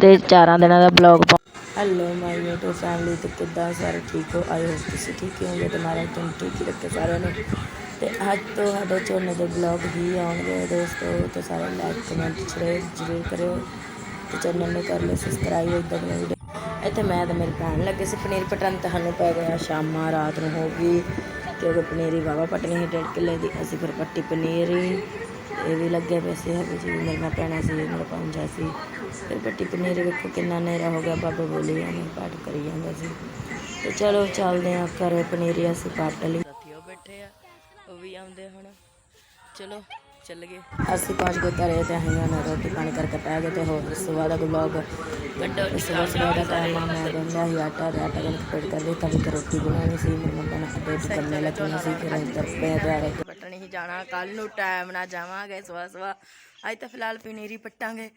ਤੇ ਚਾਰਾਂ ਦਿਨਾਂ ਦਾ blog hello my YouTube family ਤੇ ਕਿੱਦਾਂ ਸਾਰੇ ਠੀਕ ਹੋ? ਆਈ ਹੋਪ ਤੁਸੀਂ ਠੀਕ ਹੋਗੇ ਤੇ ਮਾਰਾ ਤੁਮ ਠੀਕ ਹੀ ਰੱਖੇ ਸਾਰਿਆਂ ਨੂੰ। ਤੇ ਅੱਜ ਤੋਂ ਸਾਡੇ ਝੋਨੇ ਦੇ ਬਲੌਗ ਹੀ ਆਉਣਗੇ ਦੋਸਤੋ, ਤੇ ਸਾਰੇ ਲਾਈਕ ਕਮੈਂਟ ਸ਼ੇਅਰ ਜ਼ਰੂਰ ਕਰਿਓ। ਤੇ ਚੈਨਲ ਨੂੰ ਕਰ ਲਓ ਸਬਸਕ੍ਰਾਈਬ ਇਦਾਂ ਦੀਆਂ ਵੀਡੀਓ ਇੱਥੇ ਮੈਂ ਤੇ ਮੇਰੀ ਭੈਣ ਲੱਗੇ ਸੀ ਪਨੀਰ ਪਟਣ, ਤੇ ਸਾਨੂੰ ਪੈ ਗਿਆ ਸ਼ਾਮਾਂ, ਰਾਤ ਨੂੰ ਹੋ ਗਈ। ਕਿਉਂਕਿ ਪਨੀਰੀ ਵਾਵਾ ਪਟਣੀ ਸੀ, ਡੇਢ ਕਿੱਲੇ ਦੀ, ਅਸੀਂ ਫਿਰ ਪੱਟੀ ਪਨੀਰੀ। ਇਹ ਵੀ ਲੱਗੇ ਪਏ ਸੀ ਜੀ ਨਾਲ ਪੈਣਾ ਸੀ ਮੇਰਾ ਪੰਜਾ ਸੀ। ਫਿਰ ਪੱਟੀ ਪਨੀਰ ਵੇਖੋ ਕਿੰਨਾ ਨੇਰਾ ਹੋ ਗਿਆ ਬਾਬਾ ਬੋਲੀ ਜਾਂਦੇ ਪਾਠ ਕਰੀ ਜਾਂਦਾ ਸੀ। ਤੇ ਚਲੋ ਚੱਲਦੇ ਆ ਘਰੇ ਪਨੀਰੀ ਅਸੀਂ ਕੱਟ ਲਈ। ਸਾਥੀਓ ਬੈਠੇ ਆ ਉਹ ਵੀ ਆਉਂਦੇ ਹੁਣ। ਚਲੋ ਚੱਲ ਗਏ। ਅਸੀਂ ਪਹੁੰਚ ਗਏ ਘਰੇ ਤੇ ਅਸੀਂ ਹੁਣ ਰੋਟੀ ਪਾਣੀ ਕਰਕੇ ਪੈ ਗਏ ਤੇ ਹੋਰ ਸਵੇਰ ਦਾ ਵਲੌਗ ਸਵੇਰ ਸਵੇਰ ਦਾ ਟਾਈਮ ਆ ਮੈਂ ਗੰਦਾ ਹੀ ਆਟਾ ਤੇ ਆਟਾ ਗੰਦ ਕਰ ਦਿੱਤਾ ਵੀ ਰੋਟੀ ਬਣਾਉਣੀ ਸੀ ਮੇਰੇ ਮੰਮਾ ਨੇ ਅੱਡੇ ਤੇ ਕਰਨੇ ਲੱਗਣੀ ਸੀ ਫਿਰ ਅਸੀਂ ਤਰਪੇ ਦੁਆਰੇ। ਪਟਣੀ ਹੀ ਜਾਣਾ ਕੱਲ ਨੂੰ ਟਾਈਮ ਨਾ ਜਾਵਾਂਗੇ, ਸਵੇਰ ਸਵੇਰ। ਅੱਜ ਤਾਂ ਫਿਲਹਾਲ ਪਨੀਰੀ ਪੱਟਾਂਗੇ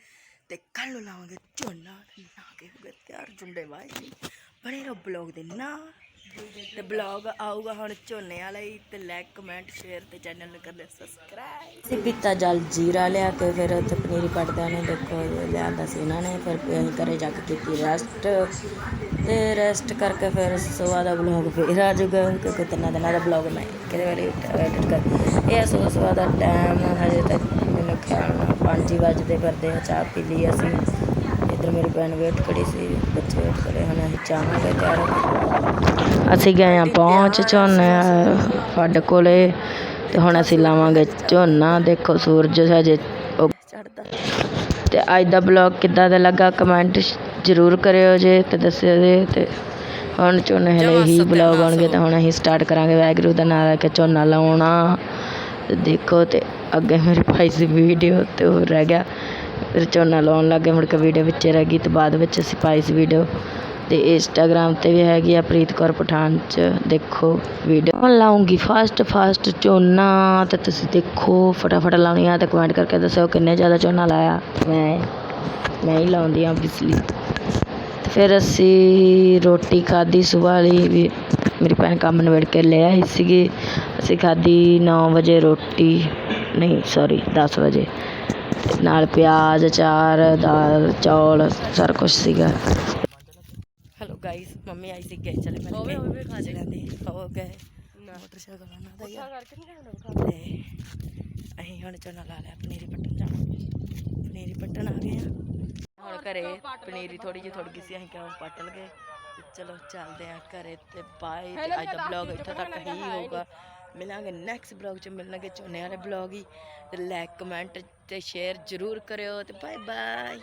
ਤੇ ਕੱਲ ਨੂੰ ਲਾਵਾਂਗੇ ਝੋਨਾ ਨਾ ਕੇ ਹੋ ਗਏ ਤਿਆਰ ਜੁੰਡੇ ਵਾਏ ਬਣੇ ਰਹੋ ਬਲੌਗ ਦੇ ਨਾ ਤੇ ਬਲੌਗ ਆਊਗਾ ਹੁਣ ਝੋਨੇ ਵਾਲਾ ਹੀ ਤੇ ਲਾਈਕ ਕਮੈਂਟ ਸ਼ੇਅਰ ਤੇ ਚੈਨਲ ਨੂੰ ਕਰ ਲਿਓ ਸਬਸਕ੍ਰਾਈਬ ਸੀ ਪੀਤਾ ਜਲ ਜੀਰਾ ਲਿਆ ਕੇ ਫਿਰ ਉੱਥੇ ਪਨੀਰੀ ਪੱਟਦਿਆਂ ਨੇ, ਦੇਖੋ ਲਿਆਂਦਾ ਸੀ ਇਹਨਾਂ ਨੇ, ਫਿਰ ਅਸੀਂ ਘਰੇ ਜਾ ਕੇ ਕੀਤੀ ਰੈਸਟ ਤੇ ਰੈਸਟ ਕਰਕੇ ਫਿਰ ਸਵੇਰ ਦਾ ਬਲੌਗ ਫਿਰ ਆ ਜਾਊਗਾ, ਕਿਉਂਕਿ ਤਿੰਨਾਂ ਦਿਨਾਂ ਦਾ ਬਲੌਗ ਮੈਂ ਕਿਹਦੇ ਵਾਰੀ ਐਡਿਟ ਕਰ ਇਹ ਸਵੇਰ ਸਵੇਰ ਦਾ ਟਾਈਮ ਹਜੇ ਤੱਕ ਮੈਨੂੰ ਖਿਆਲ ਨਾਲ ਪੰਜ ਹੀ ਵੱਜਦੇ ਫਿਰਦੇ ਆ, ਚਾਹ ਪੀ ਲਈ ਅਸੀਂ। ਮੇਰੀ ਭੈਣ ਵੇਟ ਕਰੀ ਸੀ ਬੱਚੇ ਵੇਟ ਕਰੇ ਹੁਣ ਅਸੀਂ ਚਾਹਾਂਗੇ ਤਿਆਰ ਅਸੀਂ ਗਏ ਆ ਪਹੁੰਚ ਝੋਨੇ ਫੱਡ ਕੋਲੇ ਤੇ ਹੁਣ ਅਸੀਂ ਲਾਵਾਂਗੇ ਝੋਨਾ। ਦੇਖੋ ਸੂਰਜ ਹਜੇ ਚੜਦਾ ਤੇ ਅੱਜ ਦਾ ਬਲੌਗ ਕਿੱਦਾਂ ਦਾ ਲੱਗਾ ਕਮੈਂਟ ਜ਼ਰੂਰ ਕਰਿਓ ਜੇ ਤੇ ਦੱਸਿਓ ਜੇ ਤੇ ਹੁਣ ਝੋਨੇ ਹਲੇ ਹੀ ਬਲੌਗ ਆਉਣਗੇ ਤਾਂ ਹੁਣ ਅਸੀਂ ਸਟਾਰਟ ਕਰਾਂਗੇ। ਵਾਹਿਗੁਰੂ ਦਾ ਨਾਮ ਲੈ ਕੇ ਝੋਨਾ ਲਾਉਣਾ। ਦੇਖੋ ਤੇ ਅੱਗੇ ਮੇਰੀ ਭਾਈ ਸੀ ਵੀਡੀਓ ਤੇ ਉਹ ਰਹਿ ਗਿਆ। ਫਿਰ ਝੋਨਾ ਲਾਉਣ ਲੱਗੇ ਮੁੜ ਕੇ ਵੀਡੀਓ ਵਿੱਚ ਰਹਿ ਗਈ ਤੇ ਬਾਅਦ ਵਿੱਚ ਅਸੀਂ ਪਾਈ ਸੀ ਵੀਡੀਓ ਤੇ ਇੰਸਟਾਗ੍ਰਾਮ ਤੇ ਵੀ ਹੈਗੀ ਆ ਪ੍ਰੀਤ ਕੌਰ ਪਠਾਨ ਚ। ਦੇਖੋ ਵੀਡੀਓ ਲਾਉਂਗੀ। ਫਾਸਟ ਫਾਸਟ ਝੋਨਾ ਤੇ ਤੁਸੀਂ ਦੇਖੋ। ਫਟਾਫਟ ਲਾਉਣੀ ਆ ਤੇ ਕਮੈਂਟ ਕਰਕੇ ਦੱਸੋ ਕਿੰਨੇ ਜ਼ਿਆਦਾ ਝੋਨਾ ਲਾਇਆ। ਮੈਂ ਮੈਂ ਹੀ ਲਾਉਂਦੀ ਆ ਬਿਸਲੀ ਫਿਰ ਅਸੀਂ ਰੋਟੀ ਖਾਧੀ ਸੁਬਾਹ ਵਾਲੀ ਵੀ। ਮੇਰੀ ਭੈਣ ਕੰਮ ਨਿਬੜ ਕੇ ਲੈ ਆਈ ਸੀਗੀ। ਅਸੀਂ ਖਾਧੀ 9 ਵਜੇ ਰੋਟੀ। ਨਹੀਂ ਸੌਰੀ 10 ਵਜੇ ਤੇ ਨਾਲ ਪਿਆਜ਼ ਅਚਾਰ ਦਾਲ ਚੌਲ ਸਾਰਾ ਕੁਝ ਸੀਗਾ ਹੈਲੋ ਗਾਇਸ ਮੰਮੀ ਆਈ ਸੀ ਗਏ ਚਲੇ ਮਿਲ ਕੇ ਹੋਵੇ ਖਾ ਜਾਂਦੇ ਹੋ ਗਏ ਮੋਟਰਸਾਈਕਲ ਉਹਨਾਂ ਦਾ ਹੀ ਆ। ਤੇ ਅਸੀਂ ਹੁਣ ਝੋਨਾ ਲਾ ਲਿਆ ਪਨੀਰੀ ਪੱਟਣ ਜਾਣਾ ਪਨੀਰੀ ਪੱਟਣ ਆ ਗਏ ਆ ਹੁਣ ਘਰੇ ਪਨੀਰੀ ਥੋੜੀ ਜਿਹੀ ਥੋੜੀ ਗਈ ਸੀ ਅਸੀਂ ਕਿਹਾ ਪੱਟ ਲਗੇ ਤੇ ਚਲੋ ਚੱਲਦੇ ਆ ਘਰੇ ਤੇ ਬਾਏ ਤੇ ਅੱਜ ਦਾ ਬਲੌਗ ਇੱਥੋਂ ਤੱਕ ਹੀ ਹੋਊਗਾ ਮਿਲਾਂਗੇ ਨੈਕਸਟ ਬਲੌਗ ਚ, ਮਿਲਣਗੇ ਝੋਨੇ ਵਾਲੇ ਬਲੌਗ ਹੀ। ਤੇ ਲਾਈਕ ਕਮੈਂਟ ਤੇ ਸ਼ੇਅਰ ਜ਼ਰੂਰ ਕਰਿਓ ਤੇ ਬਾਏ ਬਾਏ